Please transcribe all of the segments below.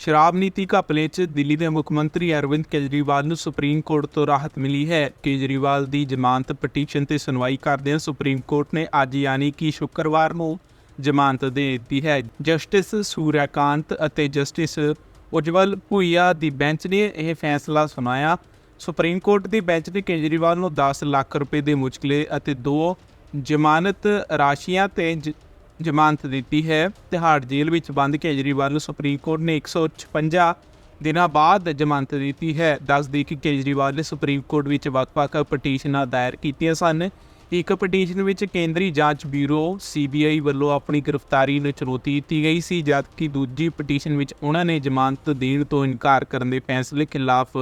ਸ਼ਰਾਬ ਨੀਤੀ ਘਪਲੇ 'ਚ ਦਿੱਲੀ ਦੇ ਮੁੱਖ ਮੰਤਰੀ ਅਰਵਿੰਦ ਕੇਜਰੀਵਾਲ ਨੂੰ ਸੁਪਰੀਮ ਕੋਰਟ ਤੋਂ ਰਾਹਤ ਮਿਲੀ ਹੈ। ਕੇਜਰੀਵਾਲ ਦੀ ਜ਼ਮਾਨਤ ਪਟੀਸ਼ਨ ਤੇ ਸੁਣਵਾਈ ਕਰਦਿਆਂ ਸੁਪਰੀਮ ਕੋਰਟ ਨੇ ਅੱਜ ਯਾਨੀ ਕਿ ਸ਼ੁੱਕਰਵਾਰ ਨੂੰ ਜ਼ਮਾਨਤ ਦੇ ਦਿੱਤੀ ਹੈ। ਜਸਟਿਸ ਸੂਰਿਆਕਾਂਤ ਅਤੇ ਜਸਟਿਸ ਉਜਵਲ ਭੂਈਆ ਦੀ ਬੈਂਚ ਨੇ ਇਹ ਫੈਸਲਾ ਸੁਣਾਇਆ। ਸੁਪਰੀਮ ਕੋਰਟ ਦੀ ਬੈਂਚ ਨੇ ਕੇਜਰੀਵਾਲ ਨੂੰ 10 ਲੱਖ ਰੁਪਏ ਦੇ ਮੁਚਕਲੇ ਅਤੇ ਦੋ ਜ਼ਮਾਨਤ ਰਾਸ਼ੀਆਂ ਤੇ ਜ- ਜ਼ਮਾਨਤ ਦਿੱਤੀ ਹੈ। ਤਿਹਾੜ ਜੇਲ੍ਹ ਵਿੱਚ ਬੰਦ ਕੇਜਰੀਵਾਲ ਨੂੰ ਸੁਪਰੀਮ ਕੋਰਟ ਨੇ 156 ਦਿਨਾਂ ਬਾਅਦ ਜ਼ਮਾਨਤ ਦਿੱਤੀ ਹੈ। ਦੱਸਦੀ ਕਿ ਕੇਜਰੀਵਾਲ ਨੇ ਸੁਪਰੀਮ ਕੋਰਟ ਵਿੱਚ ਵੱਖ-ਵੱਖ ਪਟੀਸ਼ਨਾਂ ਦਾਇਰ ਕੀਤੀਆਂ ਸਨ। ਇੱਕ ਪਟੀਸ਼ਨ ਵਿੱਚ ਕੇਂਦਰੀ ਜਾਂਚ ਬਿਊਰੋ ਸੀਬੀਆਈ ਵੱਲੋਂ ਆਪਣੀ ਗ੍ਰਿਫਤਾਰੀ ਨੂੰ ਚੁਣੌਤੀ ਦਿੱਤੀ ਗਈ ਸੀ, ਜਦਕਿ ਦੂਜੀ ਪਟੀਸ਼ਨ ਵਿੱਚ ਉਹਨਾਂ ਨੇ ਜ਼ਮਾਨਤ ਦੇਣ ਤੋਂ ਇਨਕਾਰ ਕਰਨ ਦੇ ਫੈਸਲੇ ਖਿਲਾਫ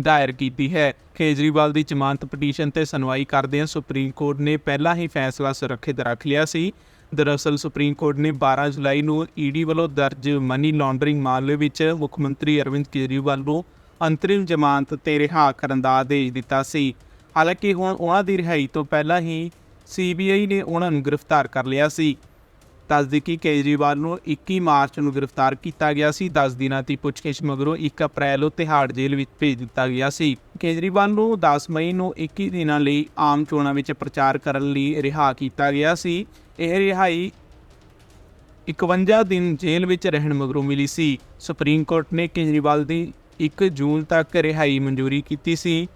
ਦਾਇਰ ਕੀਤੀ ਹੈ। ਕੇਜਰੀਵਾਲ ਦੀ ਜ਼ਮਾਨਤ ਪਟੀਸ਼ਨ ਤੇ ਸੁਣਵਾਈ ਕਰਦਿਆਂ ਸੁਪਰੀਮ ਕੋਰਟ ਨੇ ਪਹਿਲਾਂ ਹੀ ਫੈਸਲਾ ਸੁਰੱਖਿਅਤ ਰੱਖ ਲਿਆ ਸੀ। ਦਰਅਸਲ ਸੁਪਰੀਮ ਕੋਰਟ ਨੇ 12 ਜੁਲਾਈ ਨੂੰ ਈਡੀ ਵੱਲੋਂ ਦਰਜ ਮਨੀ ਲਾਂਡਰਿੰਗ ਮਾਮਲੇ ਵਿੱਚ ਮੁੱਖ ਮੰਤਰੀ ਅਰਵਿੰਦ ਕੇਜਰੀਵਾਲ ਨੂੰ ਅੰਤਰਿਮ ਜ਼ਮਾਨਤ ਤੇ ਰਿਹਾ ਕਰਨ ਦਾ ਆਦੇਸ਼ ਦਿੱਤਾ ਸੀ। ਹਾਲਾਂਕਿ ਹੁਣ ਉਹਨਾਂ ਦੀ ਰਿਹਾਈ ਤੋਂ ਪਹਿਲਾਂ ਹੀ ਸੀਬੀਆਈ ਨੇ ਉਹਨਾਂ ਨੂੰ ਗ੍ਰਿਫਤਾਰ ਕਰ ਲਿਆ ਸੀ। ਦੱਸਦੀ ਕਿ ਕੇਜਰੀਵਾਲ ਨੂੰ 21 ਮਾਰਚ ਨੂੰ ਗ੍ਰਿਫਤਾਰ ਕੀਤਾ ਗਿਆ ਸੀ। 10 ਦਿਨਾਂ ਦੀ ਪੁੱਛਗਿੱਛ ਮਗਰੋਂ 1 ਅਪ੍ਰੈਲ ਨੂੰ ਤਿਹਾੜ ਜੇਲ੍ਹ ਵਿੱਚ ਭੇਜ ਦਿੱਤਾ ਗਿਆ ਸੀ। ਕੇਜਰੀਵਾਲ ਨੂੰ 10 ਮਈ ਨੂੰ 21 ਦਿਨਾਂ ਲਈ ਆਮ ਚੋਣਾਂ ਵਿੱਚ ਪ੍ਰਚਾਰ ਕਰਨ ਲਈ ਰਿਹਾ ਕੀਤਾ ਗਿਆ ਸੀ। ਇਹ ਰਿਹਾਈ 51 ਦਿਨ ਜੇਲ੍ਹ ਵਿੱਚ ਰਹਿਣ ਮਗਰੋਂ ਮਿਲੀ ਸੀ। ਸੁਪਰੀਮ ਕੋਰਟ ਨੇ ਕੇਜਰੀਵਾਲ ਦੀ 1 ਜੂਨ ਤੱਕ ਰਿਹਾਈ ਮਨਜ਼ੂਰੀ ਕੀਤੀ ਸੀ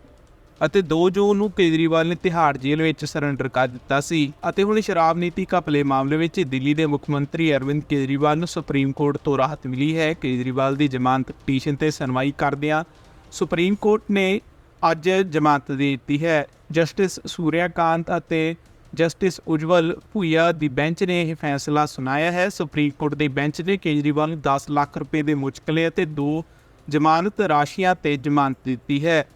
ਅਤੇ 2 ਜੂਨ ਨੂੰ ਕੇਜਰੀਵਾਲ ਨੇ ਤਿਹਾੜ ਜੇਲ੍ਹ ਵਿੱਚ ਸਰੈਂਡਰ ਕਰ ਦਿੱਤਾ ਸੀ ਅਤੇ ਹੁਣ ਸ਼ਰਾਬ ਨੀਤੀ ਘਪਲੇ ਮਾਮਲੇ ਵਿੱਚ ਦਿੱਲੀ ਦੇ ਮੁੱਖ ਮੰਤਰੀ ਅਰਵਿੰਦ ਕੇਜਰੀਵਾਲ ਨੂੰ ਸੁਪਰੀਮ ਕੋਰਟ ਤੋਂ ਰਾਹਤ ਮਿਲੀ ਹੈ। ਕੇਜਰੀਵਾਲ ਦੀ ਜ਼ਮਾਨਤ ਪਟੀਸ਼ਨ ਤੇ ਸੁਣਵਾਈ ਕਰਦਿਆਂ ਸੁਪਰੀਮ ਕੋਰਟ ਨੇ ਅੱਜ ਜ਼ਮਾਨਤ ਦੇ ਦਿੱਤੀ ਹੈ। ਜਸਟਿਸ ਸੂਰਿਆਕਾਂਤ ਅਤੇ ਜਸਟਿਸ ਉਜਵਲ ਭੁਈਆ ਦੀ ਬੈਂਚ ਨੇ ਇਹ ਫੈਸਲਾ ਸੁਣਾਇਆ ਹੈ। ਸੁਪਰੀਮ ਕੋਰਟ ਦੇ ਬੈਂਚ ਨੇ ਕੇਜਰੀਵਾਲ ਨੂੰ 10 ਲੱਖ ਰੁਪਏ ਦੇ ਮੁਚਕਲੇ ਅਤੇ ਦੋ ਜ਼ਮਾਨਤ ਰਾਸ਼ੀਆਂ ਤੇ ਜ਼ਮਾਨਤ ਦਿੱਤੀ ਹੈ।